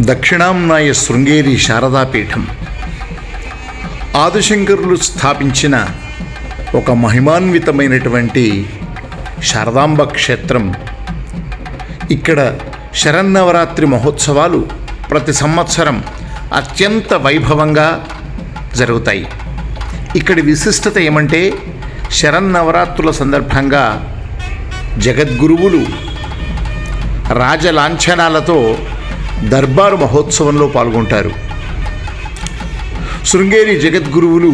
దక్షిణాంనాయ శృంగేరి శారదాపీఠం. ఆదిశంకరులు స్థాపించిన ఒక మహిమాన్వితమైనటువంటి శారదాంబ క్షేత్రం. ఇక్కడ శరన్నవరాత్రి మహోత్సవాలు ప్రతి సంవత్సరం అత్యంత వైభవంగా జరుగుతాయి. ఇక్కడి విశిష్టత ఏమంటే శరన్నవరాత్రుల సందర్భంగా జగద్గురువులు రాజలాంఛనాలతో దర్బారు మహోత్సవంలో పాల్గొంటారు. శృంగేరి జగద్గురువులు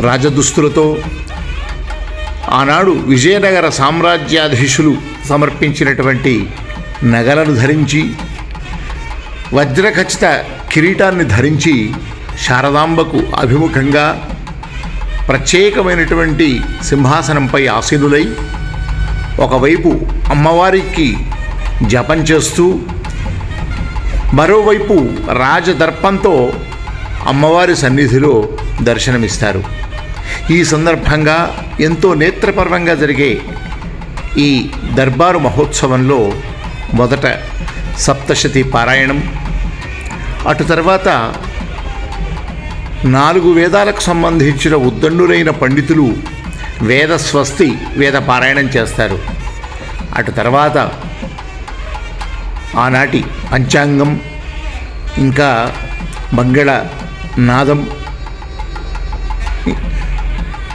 రాజదుస్తులతో ఆనాడు విజయనగర సామ్రాజ్యాధీశులు సమర్పించినటువంటి నగలను ధరించి వజ్రఖచిత కిరీటాన్ని ధరించి శారదాంబకు అభిముఖంగా ప్రత్యేకమైనటువంటి సింహాసనంపై ఆసీనులై ఒకవైపు అమ్మవారికి జపం చేస్తూ మరోవైపు రాజదర్పంతో అమ్మవారి సన్నిధిలో దర్శనమిస్తారు. ఈ సందర్భంగా ఎంతో నేత్రపర్వంగా జరిగే ఈ దర్బారు మహోత్సవంలో మొదట సప్తశతి పారాయణం అటు తర్వాత నాలుగు వేదాలకు సంబంధించిన ఉద్దండులైన పండితులు వేద స్వస్తి వేద పారాయణం చేస్తారు. అటు తర్వాత ఆనాటి పంచాంగం ఇంకా మంగళ నాదం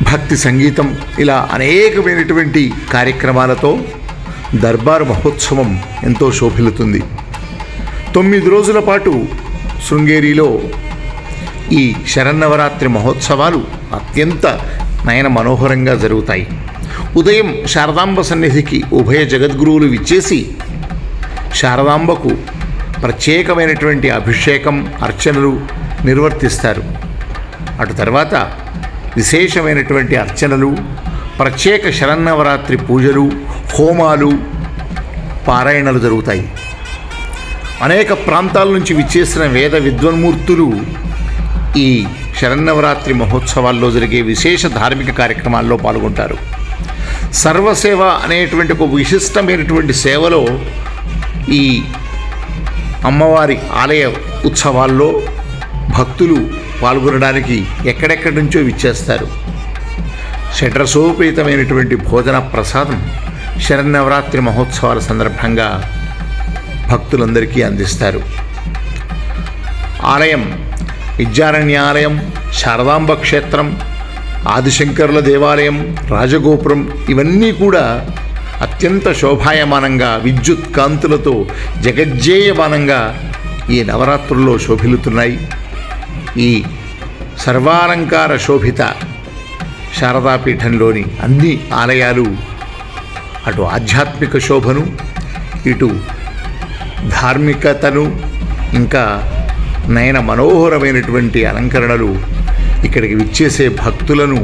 భక్తి సంగీతం ఇలా అనేకమైనటువంటి కార్యక్రమాలతో దర్బారు మహోత్సవం ఎంతో శోభిల్లుతుంది. తొమ్మిది రోజుల పాటు శృంగేరిలో ఈ శరన్నవరాత్రి మహోత్సవాలు అత్యంత నయన మనోహరంగా జరుగుతాయి. ఉదయం శారదాంబ సన్నిధికి ఉభయ జగద్గురువులు విచ్చేసి శారదాంబకు ప్రత్యేకమైనటువంటి అభిషేకం అర్చనలు నిర్వర్తిస్తారు. అటు తర్వాత విశేషమైనటువంటి అర్చనలు ప్రత్యేక శరన్నవరాత్రి పూజలు హోమాలు పారాయణలు జరుగుతాయి. అనేక ప్రాంతాల నుంచి విచ్చేసిన వేద విద్వన్మూర్తులు ఈ శరన్నవరాత్రి మహోత్సవాల్లో జరిగే విశేష ధార్మిక కార్యక్రమాల్లో పాల్గొంటారు. సర్వసేవ అనేటువంటి ఒక విశిష్టమైనటువంటి సేవలో ఈ అమ్మవారి ఆలయ ఉత్సవాల్లో భక్తులు పాల్గొనడానికి ఎక్కడెక్కడి నుంచో విచ్చేస్తారు. షడ్రసోపేతమైనటువంటి భోజన ప్రసాదం శరన్నవరాత్రి మహోత్సవాల సందర్భంగా భక్తులందరికీ అందిస్తారు. ఆలయం విద్యారణ్యాలయం శారదాంబ క్షేత్రం ఆదిశంకరుల దేవాలయం రాజగోపురం ఇవన్నీ కూడా అత్యంత శోభాయమానంగా విద్యుత్ కాంతులతో జగజ్జేయమానంగా ఈ నవరాత్రుల్లో శోభిల్లుతున్నాయి. ఈ సర్వాలంకార శోభిత శారదాపీఠంలోని అన్ని ఆలయాలు అటు ఆధ్యాత్మిక శోభను ఇటు ధార్మికతను ఇంకా నయన మనోహరమైనటువంటి అలంకరణలు ఇక్కడికి విచ్చేసే భక్తులను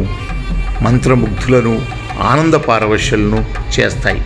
మంత్రముగ్ధులను ఆనంద పారవశ్యులను చేస్తాయి.